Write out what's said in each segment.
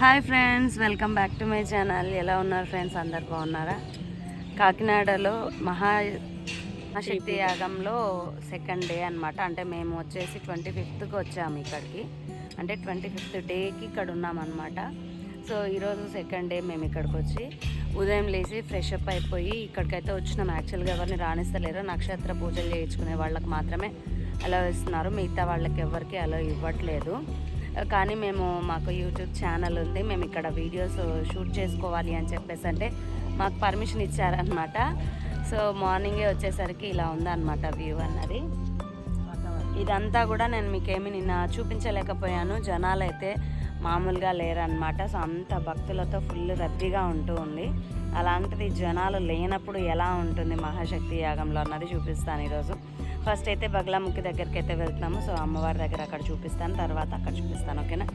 Hi friends welcome back to my channel ఎలా ఉన్నారు friends అందరు బాగున్నారా? కాకినాడలో మహా మహాశక్తి యాగంలో సెకండ్ డే అన్నమాట. అంటే మేము వచ్చేసి ట్వంటీ ఫిఫ్త్కి వచ్చాము ఇక్కడికి. అంటే ట్వంటీ ఫిఫ్త్ డేకి ఇక్కడ ఉన్నామన్నమాట సో ఈరోజు సెకండ్ డే మేము ఇక్కడికి వచ్చి ఉదయం లేచి ఫ్రెష్ అప్ అయిపోయి ఇక్కడికైతే వచ్చినాం. యాక్చువల్గా ఎవరిని రాణిస్తలేరు. నక్షత్ర పూజలు చేయించుకునే వాళ్ళకి మాత్రమే అలా ఇస్తున్నారు మిగతా వాళ్ళకి ఎవరికి అలా ఇవ్వట్లేదు. కానీ మేము మాకు యూట్యూబ్ ఛానల్ ఉంది. మేము ఇక్కడ వీడియోస్ షూట్ చేసుకోవాలి అని చెప్పేసి అంటే మాకు పర్మిషన్ ఇచ్చారనమాట సో మార్నింగే వచ్చేసరికి ఇలా ఉందన్నమాట వ్యూ అన్నది. ఇదంతా కూడా నేను మీకేమి నిన్న చూపించలేకపోయాను. జనాలు అయితే మామూలుగా లేరనమాట సో అంత భక్తులతో ఫుల్ రద్దీగా ఉంటూ ఉంది. అలాంటిది జనాలు లేనప్పుడు ఎలా ఉంటుంది మహాశక్తి యాగంలో అన్నది చూపిస్తాను ఈరోజు. ఫస్ట్ అయితే బగ్లాముఖి దగ్గరికి అయితే వెళ్తున్నాము. సో అమ్మవారి దగ్గర అక్కడ చూపిస్తాను. తర్వాత అక్కడ చూపిస్తాను ఓకేనా?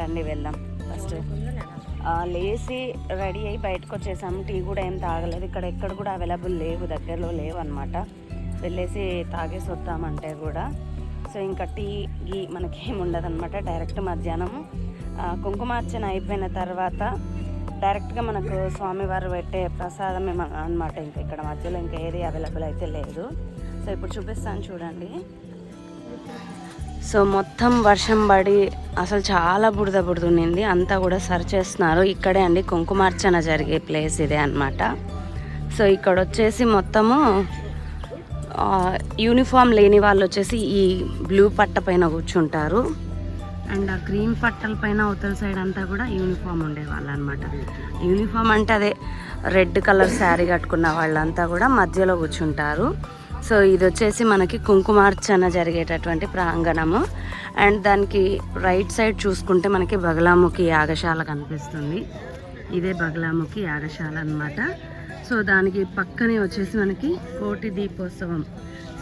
రండి వెళ్దాం ఫస్ట్. లేసి లేచి రెడీ అయ్యి బయటకు వచ్చేసాము. టీ కూడా ఏం తాగలేదు. ఇక్కడ ఎక్కడ కూడా అవైలబుల్ లేవు దగ్గరలో లేవు అనమాట వెళ్ళేసి తాగేసి వద్దామంటే కూడా. సో ఇంకా టీ గీ మనకి ఏమి ఉండదు అనమాట డైరెక్ట్ మధ్యాహ్నము కుంకుమార్చన అయిపోయిన తర్వాత డైరెక్ట్గా మనకు స్వామివారు పెట్టే ప్రసాదం అనమాట ఇంకా ఇక్కడ మధ్యలో ఇంకా ఏది అవైలబుల్ అయితే లేదు. సో ఇప్పుడు చూపిస్తాను చూడండి. సో మొత్తం వర్షం పడి అసలు చాలా బురద బురద ఉన్నింది అంతా కూడా సర్చ్ చేస్తున్నారు. ఇక్కడే అండి కుంకుమార్చన జరిగే ప్లేస్ ఇదే అన్నమాట. సో ఇక్కడ వచ్చేసి మొత్తము యూనిఫామ్ లేని వాళ్ళు వచ్చేసి ఈ బ్లూ పట్ట పైన కూర్చుంటారు. అండ్ ఆ గ్రీన్ పట్టల పైన అవతల సైడ్ అంతా కూడా యూనిఫామ్ ఉండేవాళ్ళు అనమాట యూనిఫామ్ అంటే అదే రెడ్ కలర్ శారీ కట్టుకున్న వాళ్ళంతా కూడా మధ్యలో కూర్చుంటారు. సో ఇది వచ్చేసి మనకి కుంకుమార్చన జరిగేటటువంటి ప్రాంగణము. అండ్ దానికి రైట్ సైడ్ చూసుకుంటే మనకి బగలాముఖి యాగశాల కనిపిస్తుంది. ఇదే బగలాముఖి యాగశాల అన్నమాట. సో దానికి పక్కనే వచ్చేసి మనకి కోటి దీపోత్సవం.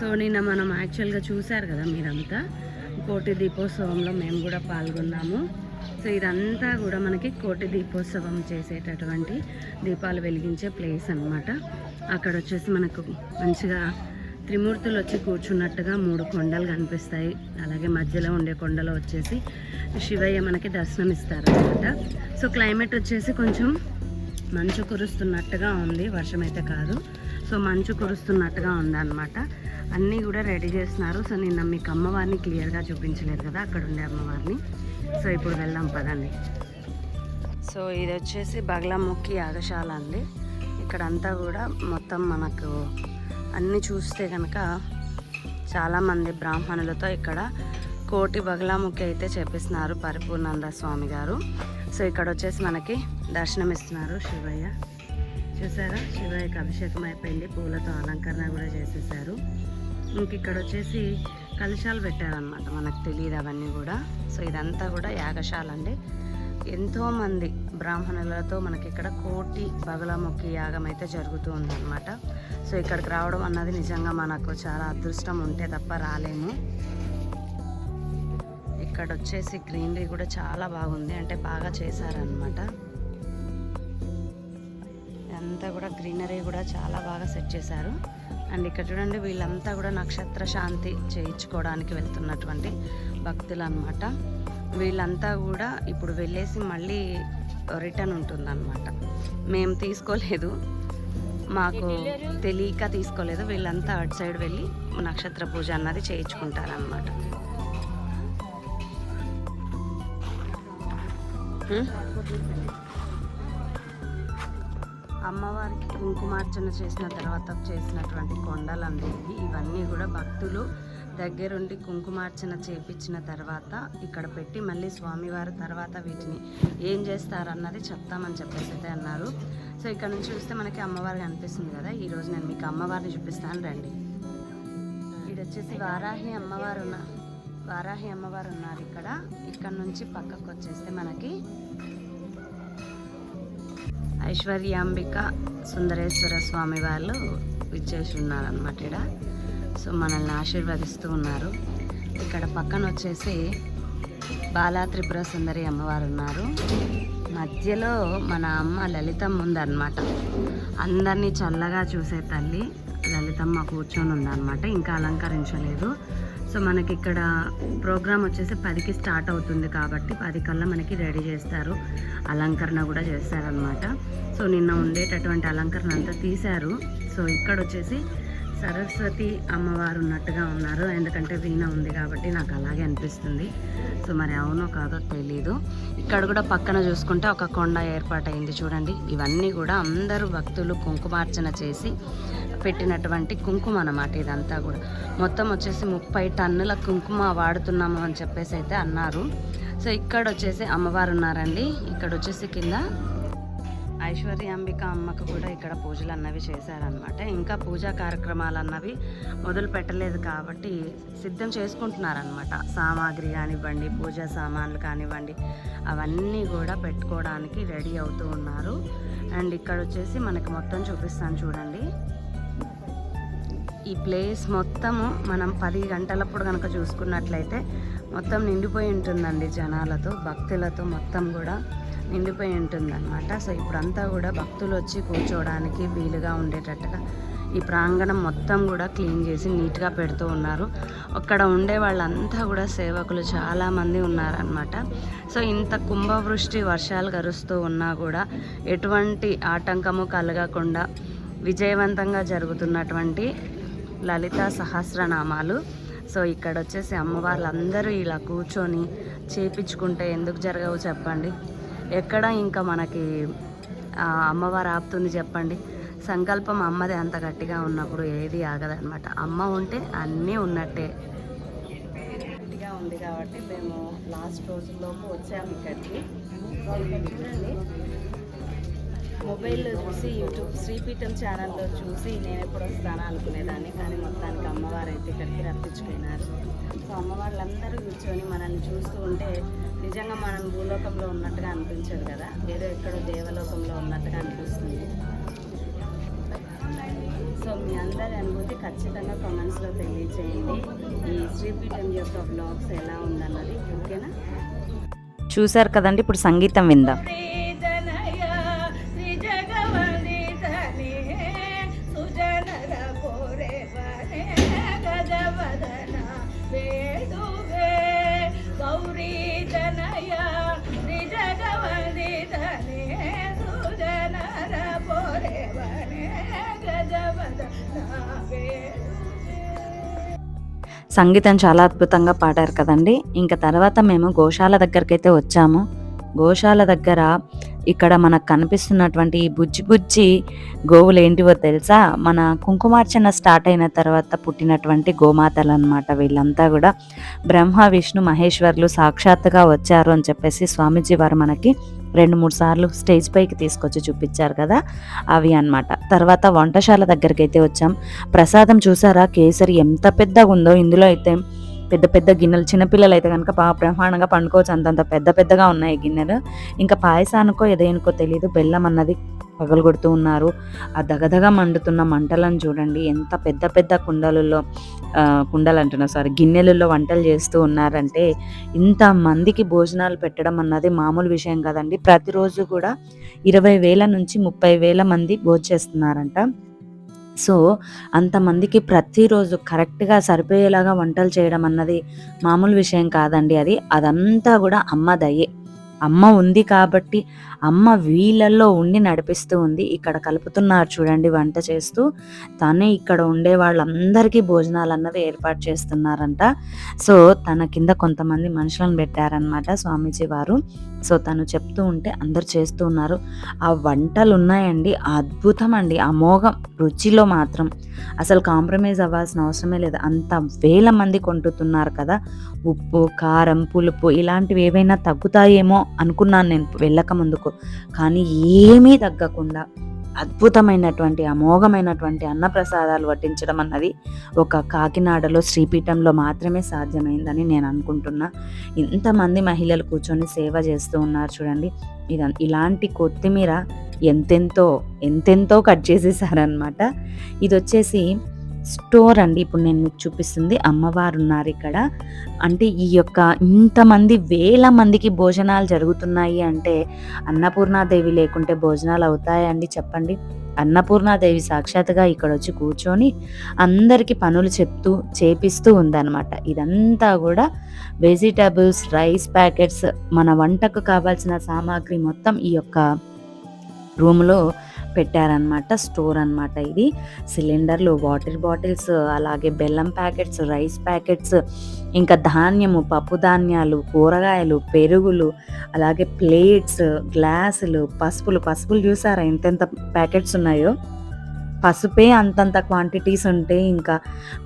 సో నిన్న మనం యాక్చువల్గా చూశారు కదా మీరంతా. కోటి దీపోత్సవంలో మేము కూడా పాల్గొన్నాము. సో ఇదంతా కూడా మనకి కోటి దీపోత్సవం చేసేటటువంటి దీపాలు వెలిగించే ప్లేస్ అన్నమాట. అక్కడ వచ్చేసి మనకు మంచిగా త్రిమూర్తులు వచ్చి కూర్చున్నట్టుగా మూడు కొండలు కనిపిస్తాయి. అలాగే మధ్యలో ఉండే కొండలో వచ్చేసి శివయ్య మనకి దర్శనం ఇస్తారు అనమాట సో క్లైమేట్ వచ్చేసి కొంచెం మంచు కురుస్తున్నట్టుగా ఉంది. వర్షం అయితే కాదు. సో మంచు కురుస్తున్నట్టుగా ఉందన్నమాట. అన్నీ కూడా రెడీ చేస్తున్నారు. సో నిన్న మీకు అమ్మవారిని క్లియర్గా చూపించలేదు కదా అక్కడ ఉండే అమ్మవారిని. సో ఇప్పుడు వెళ్దాం పదండి. సో ఇది వచ్చేసి బగలాముఖి యాగశాల అండి. ఇక్కడంతా కూడా మొత్తం మనకు అన్నీ చూస్తే కనుక చాలామంది బ్రాహ్మణులతో ఇక్కడ కోటి బగలాముఖి అయితే చేపిస్తున్నారు పరిపూర్ణానంద స్వామి గారు. సో ఇక్కడ వచ్చేసి మనకి దర్శనం ఇస్తున్నారు శివయ్య. చూసారా? శివయ్యకి అభిషేకం అయిపోయింది. పూలతో అలంకరణ కూడా చేసేసారు. ఇంక ఇక్కడ వచ్చేసి కలశాలు పెట్టారనమాట మనకు తెలియదు అవన్నీ కూడా. సో ఇదంతా కూడా యాగశాల అండి. ఎంతోమంది బ్రాహ్మణులతో మనకి ఇక్కడ కోటి బగలాముఖి యాగం అయితే జరుగుతూ ఉందన్నమాట. సో ఇక్కడికి రావడం అన్నది నిజంగా మనకు చాలా అదృష్టం ఉంటే తప్ప రాలేము. ఇక్కడ వచ్చేసి గ్రీనరీ కూడా చాలా బాగుంది. అంటే బాగా చేశారనమాట అంతా కూడా గ్రీనరీ కూడా చాలా బాగా సెట్ చేశారు. అండ్ ఇక్కడ చూడండి వీళ్ళంతా కూడా నక్షత్ర శాంతి చేయించుకోవడానికి వెళ్తున్నటువంటి భక్తులు అనమాట వీళ్ళంతా కూడా ఇప్పుడు వెళ్ళేసి మళ్ళీ రిటర్న్ ఉంటుందన్నమాట. మేము తీసుకోలేదు. మాకు తెలియక తీసుకోలేదు. వీళ్ళంతా అటు సైడ్ వెళ్ళి నక్షత్ర పూజ అన్నది చేయించుకుంటారనమాట అమ్మవారికి కుంకుమార్చన చేసిన తర్వాత చేసినటువంటి కొండలు ఇవి ఇవన్నీ కూడా భక్తులు దగ్గరుండి కుంకుమార్చన చేపించిన తర్వాత ఇక్కడ పెట్టి మళ్ళీ స్వామివారి తర్వాత వీటిని ఏం చేస్తారన్నది చెప్తామని చెప్పేసి అయితే అన్నారు. సో ఇక్కడ నుంచి చూస్తే మనకి అమ్మవారు కనిపిస్తుంది కదా. ఈరోజు నేను మీకు అమ్మవారిని చూపిస్తాను రండి. ఇది వచ్చేసి వారాహి అమ్మవారు ఉన్న వారాహి అమ్మవారు ఉన్నారు ఇక్కడ. ఇక్కడ నుంచి పక్కకు వచ్చేస్తే మనకి ఐశ్వర్యాంబిక సుందరేశ్వర స్వామి వాళ్ళు విచ్చేసి ఉన్నారనమాట ఇక్కడ సో మనల్ని ఆశీర్వదిస్తూ ఉన్నారు. ఇక్కడ పక్కన వచ్చేసి బాలా త్రిపుర సుందరి అమ్మవారు ఉన్నారు. మధ్యలో మన అమ్మ లలితమ్మ ఉందన్నమాట. అందరినీ చల్లగా చూసే తల్లి లలితమ్మ కూర్చొని ఉందన్నమాట. ఇంకా అలంకరించలేదు. సో మనకి ఇక్కడ ప్రోగ్రామ్ వచ్చేసి పదికి స్టార్ట్ అవుతుంది కాబట్టి పది కల్లా మనకి రెడీ చేస్తారు. అలంకరణ కూడా చేస్తారనమాట సో నిన్న ఉండేటటువంటి అలంకరణ అంతా తీశారు. సో ఇక్కడ వచ్చేసి సరస్వతి అమ్మవారు ఉన్నట్టుగా ఉన్నారు. ఎందుకంటే వీణ ఉంది కాబట్టి నాకు అలాగే అనిపిస్తుంది. సో మరి అవునో కాదో తెలీదు. ఇక్కడ కూడా పక్కన చూసుకుంటే ఒక కొండ ఏర్పాటైంది చూడండి. ఇవన్నీ కూడా అందరూ భక్తులు కుంకుమార్చన చేసి పెట్టినటువంటి కుంకుమ అన్నమాట ఇదంతా కూడా. మొత్తం వచ్చేసి ముప్పై టన్నుల కుంకుమ వాడుతున్నాము అని చెప్పేసి అయితే అన్నారు. సో ఇక్కడ వచ్చేసి అమ్మవారు ఉన్నారండి. ఇక్కడ వచ్చేసి కింద ఐశ్వర్య అంబిక అమ్మకు కూడా ఇక్కడ పూజలు అన్నవి చేశారనమాట ఇంకా పూజా కార్యక్రమాలు అన్నవి మొదలు పెట్టలేదు కాబట్టి సిద్ధం చేసుకుంటున్నారనమాట సామాగ్రి కానివ్వండి పూజా సామాన్లు కానివ్వండి అవన్నీ కూడా పెట్టుకోవడానికి రెడీ అవుతూ ఉన్నారు. అండ్ ఇక్కడ వచ్చేసి మనకి మొత్తం చూపిస్తాను చూడండి. ఈ ప్లేస్ మొత్తము మనం పది గంటలప్పుడు కనుక చూసుకున్నట్లయితే మొత్తం నిండిపోయి ఉంటుందండి జనాలతో భక్తులతో మొత్తం కూడా. నిండిపోయి ఉంటుందన్నమాట. సో ఇప్పుడంతా కూడా భక్తులు వచ్చి కూర్చోవడానికి వీలుగా ఉండేటట్టుగా ఈ ప్రాంగణం మొత్తం కూడా క్లీన్ చేసి నీట్గా పెడుతూ ఉన్నారు. అక్కడ ఉండే వాళ్ళంతా కూడా సేవకులు చాలామంది ఉన్నారనమాట సో ఇంత కుంభవృష్టి వర్షాలు కరుస్తూ ఉన్నా కూడా ఎటువంటి ఆటంకము కలగకుండా విజయవంతంగా జరుగుతున్నటువంటి లలిత సహస్రనామాలు. సో ఇక్కడ వచ్చేసి అమ్మవార్లందరూ ఇలా కూర్చొని చేపించుకుంటే ఎందుకు జరగవు చెప్పండి? ఎక్కడ ఇంకా మనకి అమ్మవారు ఆపుతుంది చెప్పండి. సంకల్పం అమ్మదే అంత గట్టిగా ఉన్నప్పుడు ఏది ఆగదనమాట అమ్మ ఉంటే అన్నీ ఉన్నట్టే. గట్టిగా ఉంది కాబట్టి మేము లాస్ట్ రోజుల్లోపు వచ్చాము ఇక్కడికి. ఇక్కడ చూడండి. మొబైల్లో చూసి యూట్యూబ్ శ్రీపీఠం ఛానల్లో చూసి నేను ఎప్పుడు వస్తానా అనుకునేదాన్ని. కానీ మొత్తానికి అమ్మవారు అయితే ఇక్కడికి రప్పించుకున్నారు. సో అమ్మవార్లందరూ కూర్చొని మనల్ని చూస్తూ ఉంటే నిజంగా మనం భూలోకంలో ఉన్నట్టుగా అనిపించదు కదా? ఏదో ఎక్కడో దేవలోకంలో ఉన్నట్టుగా అనిపిస్తుంది. సో మీ అందరి అనుభూతి ఖచ్చితంగా కామెంట్స్లో తెలియచేయండి. ఈ శ్రీపీఠం యొక్క బ్లాగ్స్ ఎలా ఉందన్నది ఓకేనా? చూసారు కదండి ఇప్పుడు సంగీతం విందాం. సంగీతం చాలా అద్భుతంగా పాడారు కదండి. ఇంకా తర్వాత మేము గోశాల దగ్గరకైతే వచ్చాము. గోశాల దగ్గర ఇక్కడ మనకు కనిపిస్తున్నటువంటి ఈ బుజ్జి బుజ్జి గోవులు ఏంటివో తెలుసా? మన కుంకుమార్చన స్టార్ట్ అయిన తర్వాత పుట్టినటువంటి గోమాతలు అనమాట వీళ్ళంతా కూడా. బ్రహ్మ విష్ణు మహేశ్వర్లు సాక్షాత్తుగా వచ్చారు అని చెప్పేసి స్వామీజీ వారు మనకి రెండు మూడు సార్లు స్టేజ్ పైకి తీసుకొచ్చి చూపించారు కదా అవి అన్నమాట. తర్వాత వంటశాల దగ్గరికి అయితే వచ్చాం. ప్రసాదం చూసారా? కేసరి ఎంత పెద్దగా ఉందో ఇందులో అయితే పెద్ద పెద్ద గిన్నెలు చిన్నపిల్లలు అయితే కనుక బాగా బ్రహ్మాండంగా పండుకోవచ్చు. అంతంత పెద్ద పెద్దగా ఉన్నాయి గిన్నెలు. ఇంకా పాయసానికో ఏదేనుకో తెలియదు బెల్లం అన్నది పగలగొడుతూ ఉన్నారు. ఆ దగదగ మండుతున్న మంటలను చూడండి. ఎంత పెద్ద పెద్ద కుండలలో కుండలు అంటున్నా సారీ గిన్నెలలో వంటలు చేస్తూ ఉన్నారంటే ఇంత మందికి భోజనాలు పెట్టడం అన్నది మామూలు విషయం కదండి. ప్రతిరోజు కూడా ఇరవై వేల నుంచి ముప్పై వేల మంది భోజేస్తున్నారంట సో అంతమందికి ప్రతిరోజు కరెక్ట్గా సరిపోయేలాగా వంటలు చేయడం అన్నది మామూలు విషయం కాదండి అది. అదంతా కూడా అమ్మ దయే. అమ్మ ఉంది కాబట్టి అమ్మ వీళ్ళల్లో ఉండి నడిపిస్తూ ఉంది. ఇక్కడ కలుపుతున్నారు చూడండి వంట చేస్తూ. తనే ఇక్కడ ఉండే వాళ్ళందరికీ భోజనాలు అన్నవి ఏర్పాటు చేస్తున్నారంట. సో తన కింద కొంతమంది మనుషులను పెట్టారనమాట స్వామీజీ వారు. సో తను చెప్తూ ఉంటే అందరు చేస్తూ ఉన్నారు. ఆ వంటలు ఉన్నాయండి అద్భుతం అండి అమోఘం రుచిలో మాత్రం అసలు కాంప్రమైజ్ అవ్వాల్సిన అవసరమే లేదు. అంత వేల మంది కొంటుతున్నారు కదా. ఉప్పు కారం పులుపు ఇలాంటివి ఏవైనా తగ్గుతాయేమో అనుకున్నాను నేను వెళ్ళక ముందుకు కానీ ఏమీ తగ్గకుండా అద్భుతమైనటువంటి అమోఘమైనటువంటి అన్నప్రసాదాలు వడ్డించడం అన్నది ఒక కాకినాడలో శ్రీపీఠంలో మాత్రమే సాధ్యమైందని నేను అనుకుంటున్నా. ఇంతమంది మహిళలు కూర్చొని సేవ చేస్తూ ఉన్నారు చూడండి. ఇద ఇలాంటి కొత్తిమీర ఎంతెంతో ఎంతెంతో కట్ చేసేసారనమాట ఇది వచ్చేసి స్టోర్ అండి. ఇప్పుడు నేను మీకు చూపిస్తుంది. అమ్మవారు ఉన్నారు ఇక్కడ. అంటే ఈ యొక్క ఇంతమంది వేల మందికి భోజనాలు జరుగుతున్నాయి అంటే అన్నపూర్ణాదేవి లేకుంటే భోజనాలు అవుతాయండి చెప్పండి. అన్నపూర్ణాదేవి సాక్షాత్గా ఇక్కడ వచ్చి కూర్చొని అందరికీ పనులు చెప్తూ చేపిస్తూ ఉందన్నమాట. ఇదంతా కూడా వెజిటబుల్స్ రైస్ ప్యాకెట్స్ మన వంటకు కావాల్సిన సామాగ్రి మొత్తం ఈ యొక్క రూమ్లో పెట్టారనమాట స్టోర్ అన్నమాట ఇది. సిలిండర్లు వాటర్ బాటిల్స్ అలాగే బెల్లం ప్యాకెట్స్ రైస్ ప్యాకెట్స్ ఇంకా ధాన్యము పప్పు ధాన్యాలు కూరగాయలు పెరుగులు అలాగే ప్లేట్స్ గ్లాసులు పసుపులు. పసుపులు చూసారా ఎంతెంత ప్యాకెట్స్ ఉన్నాయో? పసుపే అంతంత క్వాంటిటీస్ ఉంటే ఇంకా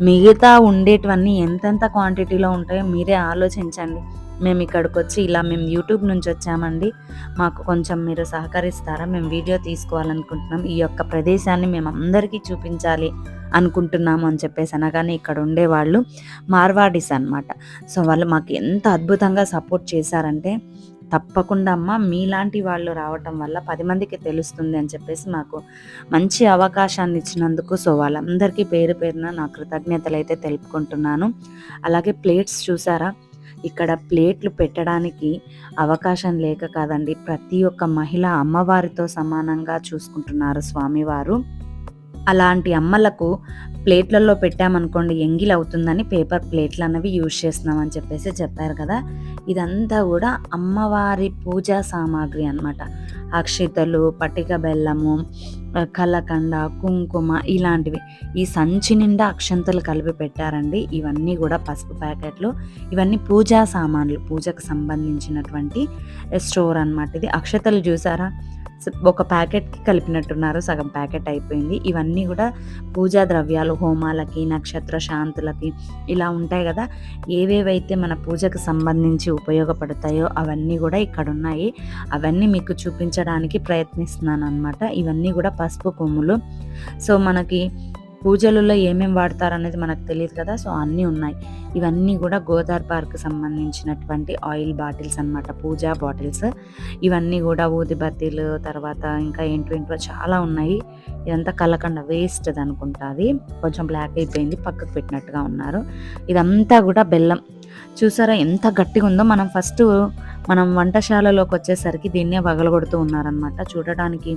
మిగతా ఉండేటివన్నీ ఎంతెంత క్వాంటిటీలో ఉంటాయో మీరే ఆలోచించండి. మేము ఇక్కడికి వచ్చి ఇలా మేము యూట్యూబ్ నుంచి వచ్చామండి. మాకు కొంచెం మీరు సహకరిస్తారా? మేము వీడియో తీసుకోవాలనుకుంటున్నాం. ఈ యొక్క ప్రదేశాన్ని మేము అందరికీ చూపించాలి అనుకుంటున్నాము అని చెప్పేసి అనగానే ఇక్కడ ఉండేవాళ్ళు మార్వాడీస్ అన్నమాట. సో వాళ్ళు మాకు ఎంత అద్భుతంగా సపోర్ట్ చేశారంటే తప్పకుండా అమ్మ మీలాంటి వాళ్ళు రావటం వల్ల పది మందికి తెలుస్తుంది అని చెప్పేసి మాకు మంచి అవకాశాన్ని ఇచ్చినందుకు సో వాళ్ళందరికీ పేరు పేరున నా కృతజ్ఞతలు అయితే తెలుపుకుంటున్నాను. అలాగే ప్లేట్స్ చూసారా? ఇక్కడ ప్లేట్లు పెట్టడానికి అవకాశం లేక కాదండి. ప్రతి ఒక్క మహిళ అమ్మవారితో సమానంగా చూసుకుంటున్నారు స్వామివారు. అలాంటి అమ్మలకు ప్లేట్లలో పెట్టామనుకోండి ఎంగిల్ అవుతుందని పేపర్ ప్లేట్లు అన్నవి యూజ్ చేస్తున్నామని చెప్పేసి చెప్పారు కదా. ఇదంతా కూడా అమ్మవారి పూజా సామాగ్రి అన్నమాట. అక్షితలు పటిక బెల్లము కలకండ కుంకుమ ఇలాంటివి. ఈ సంచి నిండా అక్షంతలు కలిపి పెట్టారండి. ఇవన్నీ కూడా పసుపు ప్యాకెట్లు. ఇవన్నీ పూజా సామాన్లు పూజకు సంబంధించినటువంటి స్టోర్ అన్నమాట ఇది. అక్షతలు చూసారా? ఒక ప్యాకెట్కి కలిపినట్టున్నారు. సగం ప్యాకెట్ అయిపోయింది. ఇవన్నీ కూడా పూజా ద్రవ్యాలు హోమాలకి నక్షత్ర శాంతులకి ఇలా ఉంటాయి కదా. ఏవేవైతే మన పూజకు సంబంధించి ఉపయోగపడతాయో అవన్నీ కూడా ఇక్కడ ఉన్నాయి అవన్నీ మీకు చూపించడానికి ప్రయత్నిస్తున్నాను అనమాట ఇవన్నీ కూడా పసుపు కొమ్ములు. సో మనకి పూజలలో ఏమేమి వాడతారు అనేది మనకు తెలియదు కదా. సో అన్నీ ఉన్నాయి. ఇవన్నీ కూడా గోదార్ పార్క్ సంబంధించినటువంటి ఆయిల్ బాటిల్స్ అన్నమాట పూజా బాటిల్స్. ఇవన్నీ కూడా ఊదిబత్తీలు తర్వాత ఇంకా ఏంటో చాలా ఉన్నాయి. ఇదంతా కలకండ వేస్ట్ అనుకుంటా అది. కొంచెం బ్లాక్ అయిపోయింది పక్కకు పెట్టినట్టుగా ఉన్నారు. ఇదంతా కూడా బెల్లం. చూసారా ఎంత గట్టిగా ఉందో? మనం ఫస్ట్ మనం వంటశాలలోకి వచ్చేసరికి దీన్నే వగలగొడుతూ ఉన్నారనమాట చూడడానికి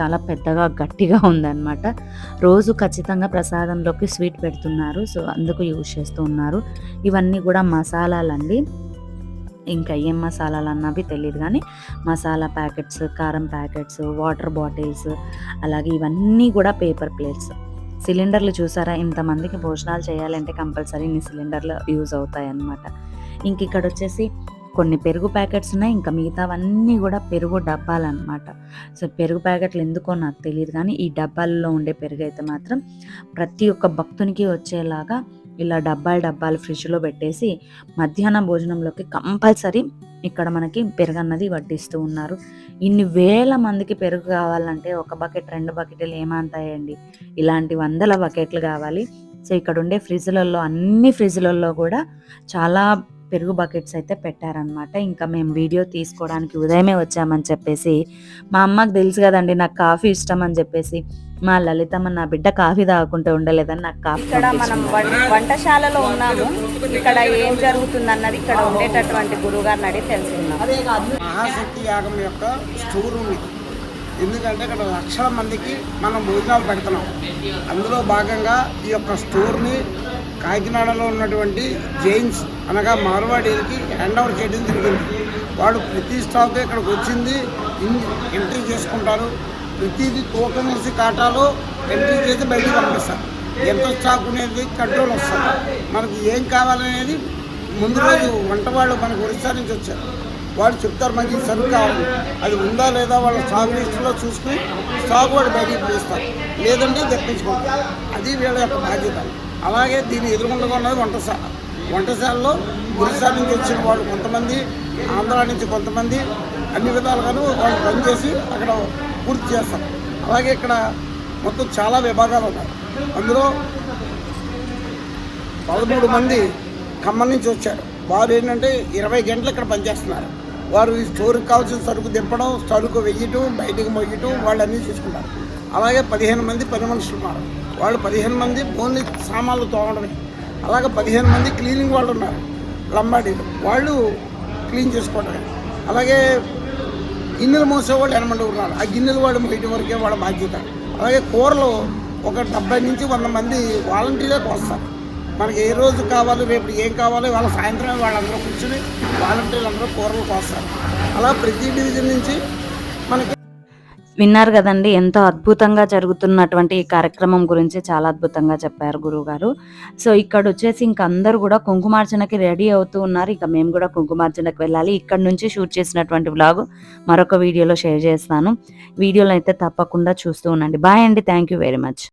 చాలా పెద్దగా గట్టిగా ఉందన్నమాట. రోజు ఖచ్చితంగా ప్రసాదంలోకి స్వీట్ పెడుతున్నారు. సో అందుకు యూజ్ చేస్తూ ఉన్నారు. ఇవన్నీ కూడా మసాలాలండి. ఇంకా ఏం మసాలాలు అన్నవి తెలియదు కానీ మసాలా ప్యాకెట్స్ కారం ప్యాకెట్స్ వాటర్ బాటిల్స్ అలాగే ఇవన్నీ కూడా పేపర్ ప్లేట్స్. సిలిండర్లు చూసారా? ఇంతమందికి భోజనాలు చేయాలంటే కంపల్సరీ ఇన్ని సిలిండర్లు యూజ్ అవుతాయి అన్నమాట ఇంక ఇక్కడ వచ్చేసి కొన్ని పెరుగు ప్యాకెట్స్ ఉన్నాయి. ఇంకా మిగతావన్నీ కూడా పెరుగు డబ్బాలన్నమాట. సో పెరుగు ప్యాకెట్లు ఎందుకో నాకు తెలియదు కానీ ఈ డబ్బాల్లో ఉండే పెరుగు అయితే మాత్రం ప్రతి ఒక్క భక్తునికి వచ్చేలాగా ఇలా డబ్బాలు డబ్బాలు ఫ్రిడ్జ్లో పెట్టేసి మధ్యాహ్నం భోజనంలోకి కంపల్సరీ ఇక్కడ మనకి పెరుగన్నది వడ్డిస్తూ ఉన్నారు. ఇన్ని వేల మందికి పెరుగు కావాలంటే ఒక బకెట్ రెండు బకెట్లు ఏమంతాయండి? ఇలాంటి వందల బకెట్లు కావాలి. సో ఇక్కడ ఉండే ఫ్రిడ్జ్లలో అన్ని ఫ్రిడ్జ్లలో కూడా చాలా పెరుగు బకెట్స్ అయితే పెట్టారనమాట ఇంకా మేము వీడియో తీసుకోవడానికి ఉదయమే వచ్చామని చెప్పేసి మా అమ్మకి తెలుసు కదండి నాకు కాఫీ ఇష్టం అని చెప్పేసి. మా లలితమ్మ నా బిడ్డ కాఫీ తాగుకుంటూ ఉండలేదని నాకు కాఫీ ఇక్కడ మనం వంటశాలలో ఉన్నాము. ఇక్కడ ఏం జరుగుతుంది అన్నది ఇక్కడ ఉండేటటువంటి గురువు గారిని అడిగి తెలుసుకున్నాం మహాశక్తి యాగం యొక్క స్టోర్ ఉంది. ఎందుకంటే ఇక్కడ లక్షల మందికి మనం భోజనాలు పెడుతున్నాం. అందులో భాగంగా ఈ యొక్క స్టోర్ని కాకినాడలో ఉన్నటువంటి జైన్స్ అనగా మార్వాడీలకి హ్యాండ్ ఓవర్ చేయడం జరిగింది. వాడు ప్రతి స్టాక్ ఇక్కడికి వచ్చింది ఎంట్రీ చేసుకుంటారు. ప్రతిదీ టోకెన్ వేసి కాటాలో ఎంట్రీ చేసి బయటకు పంపిస్తారు. ఎంత స్టాక్ అనేది కంట్రోల్ వస్తుంది. మనకి ఏం కావాలనేది ముందు రోజు వంట వాళ్ళు మనకు ఒరిస్సా నుంచి వచ్చారు. వాళ్ళు చెప్తారు మనకి సరుకు కావాలి. అది ఉందా లేదా వాళ్ళ స్టాక్ లిస్టులో చూసుకుని స్టాక్ వాడు బయటికి పిలుస్తారు లేదంటే తెప్పించుకుంటారు. అది వీళ్ళ యొక్క బాధ్యత. అలాగే దీన్ని ఎదుర్కొండగా ఉన్నది వంటశాల. వంటశాలలో ఒరిస్సా నుంచి వచ్చిన వాళ్ళు కొంతమంది ఆంధ్ర నుంచి కొంతమంది అన్ని విధాలుగాను వాళ్ళు పనిచేసి అక్కడ పూర్తి చేస్తారు అలాగే ఇక్కడ మొత్తం చాలా విభాగాలు ఉన్నాయి. అందులో పదమూడు మంది ఖమ్మం నుంచి వచ్చారు. వారు ఏంటంటే ఇరవై గంటలు ఇక్కడ పనిచేస్తున్నారు. వారు ఈ స్టోర్కి కావాల్సిన సరుకు దింపడం సరుకు వెయ్యటం బయటకు మొయ్యటం వాళ్ళు అన్నీ చూసుకుంటారు. అలాగే పదిహేను మంది పని మనుషులు ఉన్నారు. వాళ్ళు పదిహేను మంది ఓన్లీ సామాన్లు తోగడమే అలాగే పదిహేను మంది క్లీనింగ్ వాళ్ళు ఉన్నారు. లంబాడీలు. వాళ్ళు క్లీన్ చేసుకోవడమే. అలాగే గిన్నెలు మోసేవాళ్ళు ఎనమంది ఉన్నారు ఆ గిన్నెలు వాడు మోయటం వరకే వాళ్ళ బాధ్యత. అలాగే కూరలు ఒక డెబ్బై నుంచి వంద మంది వాలంటీర్లే కోస్తారు. మనకి ఏ రోజు కావాలి రేపు ఏం కావాలో వాళ్ళ సాయంత్రం వాళ్ళందరూ కూర్చుని వాలంటీర్లు అందరూ కూరలు కోస్తారు. అలా ప్రతి డివిజన్ నుంచి మనకి విన్నారు కదండి ఎంతో అద్భుతంగా జరుగుతున్నటువంటి ఈ కార్యక్రమం గురించి చాలా అద్భుతంగా చెప్పారు గురువుగారు. సో ఇక్కడ వచ్చేసి ఇంక అందరూ కూడా కుంకుమార్చనకి రెడీ అవుతూ ఉన్నారు. ఇక మేము కూడా కుంకుమార్చనకి వెళ్ళాలి. ఇక్కడ నుంచి షూట్ చేసినటువంటి వ్లాగ్ మరొక వీడియోలో షేర్ చేస్తాను. వీడియోలో అయితే తప్పకుండా చూస్తూ ఉండండి. బాయ్ అండి. Thank you very much.